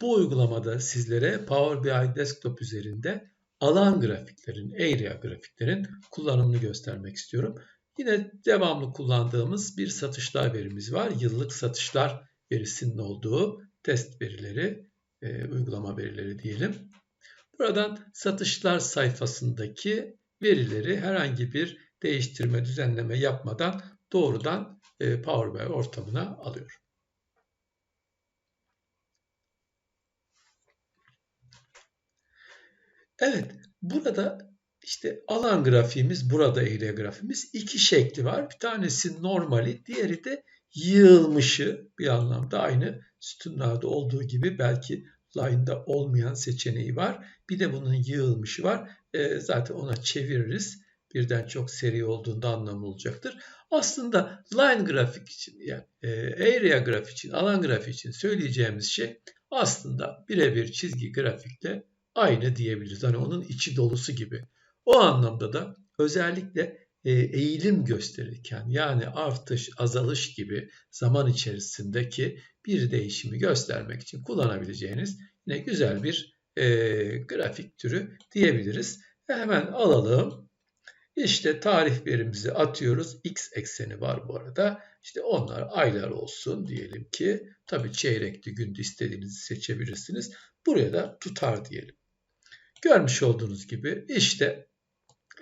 Bu uygulamada sizlere Power BI Desktop üzerinde alan grafiklerin, area grafiklerin kullanımını göstermek istiyorum. Yine devamlı kullandığımız bir satışlar verimiz var. Yıllık satışlar verisinin olduğu test verileri, e, uygulama verileri diyelim. Buradan satışlar sayfasındaki verileri herhangi bir değiştirme, düzenleme yapmadan doğrudan e, Power BI ortamına alıyor. Evet, burada işte alan grafiğimiz, burada eğri grafimiz iki şekli var. Bir tanesi normali, diğeri de yığılmışı bir anlamda aynı sütunlarda olduğu gibi belki line'da olmayan seçeneği var. Bir de bunun yığılmışı var. E, zaten ona çeviririz. Birden çok seri olduğunda anlamı olacaktır. Aslında line grafik için yani e, area grafik için, alan grafik için söyleyeceğimiz şey aslında birebir çizgi grafikle aynı diyebiliriz. Hani onun içi dolusu gibi. O anlamda da özellikle e, eğilim gösterirken yani artış, azalış gibi zaman içerisindeki bir değişimi göstermek için kullanabileceğiniz yine güzel bir e, grafik türü diyebiliriz. Hemen alalım. İşte tarih verimizi atıyoruz. X ekseni var bu arada. İşte onlar aylar olsun diyelim ki. Tabii çeyrekli günde istediğinizi seçebilirsiniz. Buraya da tutar diyelim. Görmüş olduğunuz gibi işte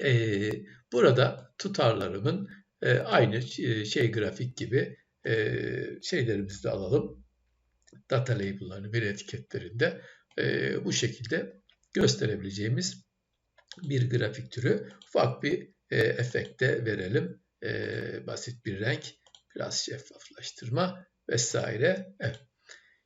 e, burada tutarlarımın e, aynı şey grafik gibi e, şeylerimizi de alalım. Data label'larını bir etiketlerinde e, bu şekilde gösterebileceğimiz bir grafik türü. Ufak bir e, efekte verelim. E, basit bir renk, biraz şeffaflaştırma vesaire. Evet.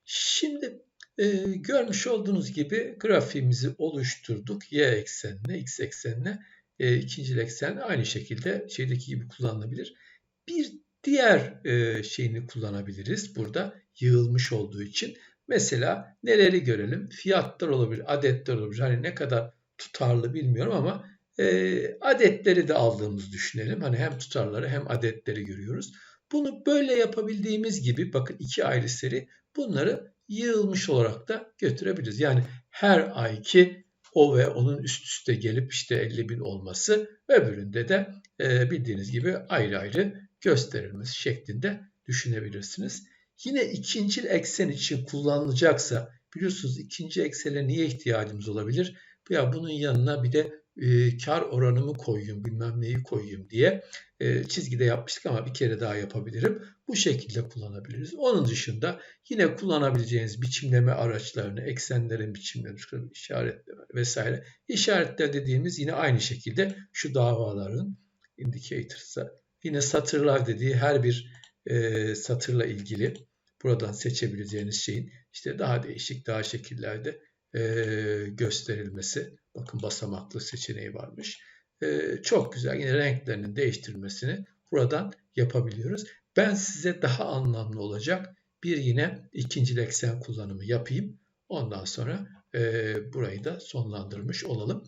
Şimdi e, görmüş olduğunuz gibi grafiğimizi oluşturduk. Y eksenine, X eksenine. E, ikinci eksen aynı şekilde şeydeki gibi kullanılabilir. Bir diğer e, şeyini kullanabiliriz burada yığılmış olduğu için. Mesela neleri görelim? Fiyatlar olabilir, adetler olabilir. Hani ne kadar tutarlı bilmiyorum ama e, adetleri de aldığımızı düşünelim. Hani hem tutarları hem adetleri görüyoruz. Bunu böyle yapabildiğimiz gibi bakın iki ayrı seri bunları yığılmış olarak da götürebiliriz. Yani her ayki o ve onun üst üste gelip işte 50 bin olması öbüründe de e, bildiğiniz gibi ayrı ayrı gösterilmesi şeklinde düşünebilirsiniz. Yine ikinci eksen için kullanılacaksa biliyorsunuz ikinci eksene niye ihtiyacımız olabilir? Ya bunun yanına bir de e, kar oranımı koyayım bilmem neyi koyayım diye e, çizgide yapmıştık ama bir kere daha yapabilirim. Bu şekilde kullanabiliriz. Onun dışında yine kullanabileceğiniz biçimleme araçlarını, eksenlerin biçimleri, işaretleme vesaire. İşaretler dediğimiz yine aynı şekilde şu davaların indicators'a yine satırlar dediği her bir e, satırla ilgili buradan seçebileceğiniz şeyin işte daha değişik, daha şekillerde e, gösterilmesi. Bakın basamaklı seçeneği varmış. E, çok güzel. Yine renklerinin değiştirilmesini buradan yapabiliyoruz. Ben size daha anlamlı olacak bir yine ikinci eksen kullanımı yapayım. Ondan sonra e, burayı da sonlandırmış olalım.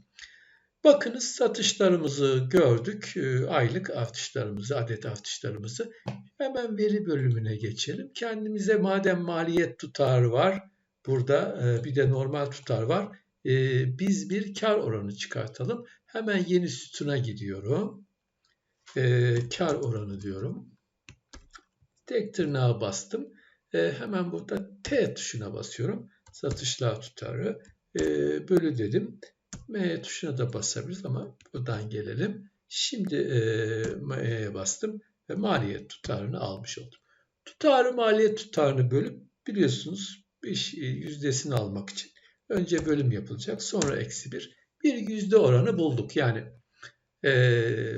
Bakınız satışlarımızı gördük. E, aylık artışlarımızı, adet artışlarımızı. Hemen veri bölümüne geçelim. Kendimize madem maliyet tutarı var, burada e, bir de normal tutar var. E, biz bir kar oranı çıkartalım. Hemen yeni sütuna gidiyorum. Kar oranı diyorum. Tek tırnağa bastım. Hemen burada T tuşuna basıyorum. Satışlar tutarı. Bölü dedim. M tuşuna da basabiliriz ama buradan gelelim. Şimdi M'ye bastım ve maliyet tutarını almış oldum. Tutarı maliyet tutarını bölüp biliyorsunuz bir yüzdesini almak için önce bölüm yapılacak sonra eksi bir bir yüzde oranı bulduk. Yani e,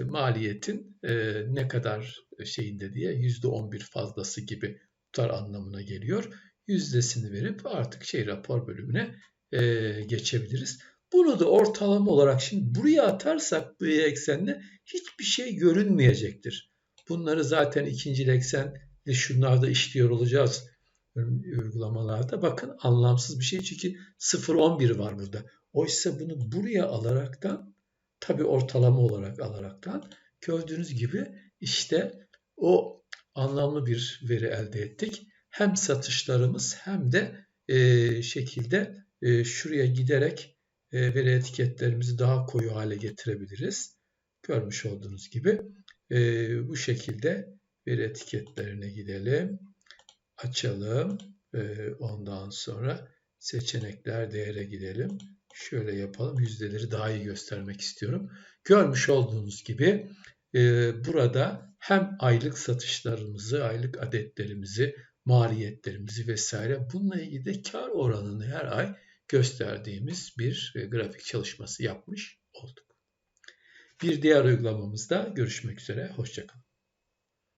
maliyetin e, ne kadar şeyinde diye yüzde on bir fazlası gibi tutar anlamına geliyor. Yüzdesini verip artık şey rapor bölümüne e, geçebiliriz. Bunu da ortalama olarak şimdi buraya atarsak bu eksenle hiçbir şey görünmeyecektir. Bunları zaten ikinci eksenle şunlarda işliyor olacağız uygulamalarda. Bakın anlamsız bir şey çünkü 0-11 var burada. Oysa bunu buraya alaraktan tabi ortalama olarak alaraktan gördüğünüz gibi işte o anlamlı bir veri elde ettik. Hem satışlarımız hem de e, şekilde e, şuraya giderek e, veri etiketlerimizi daha koyu hale getirebiliriz. Görmüş olduğunuz gibi e, bu şekilde veri etiketlerine gidelim. Açalım. E, ondan sonra seçenekler değere gidelim. Şöyle yapalım. Yüzdeleri daha iyi göstermek istiyorum. Görmüş olduğunuz gibi e, burada hem aylık satışlarımızı, aylık adetlerimizi, maliyetlerimizi vesaire bununla ilgili de kar oranını her ay gösterdiğimiz bir e, grafik çalışması yapmış olduk. Bir diğer uygulamamızda görüşmek üzere. Hoşçakalın.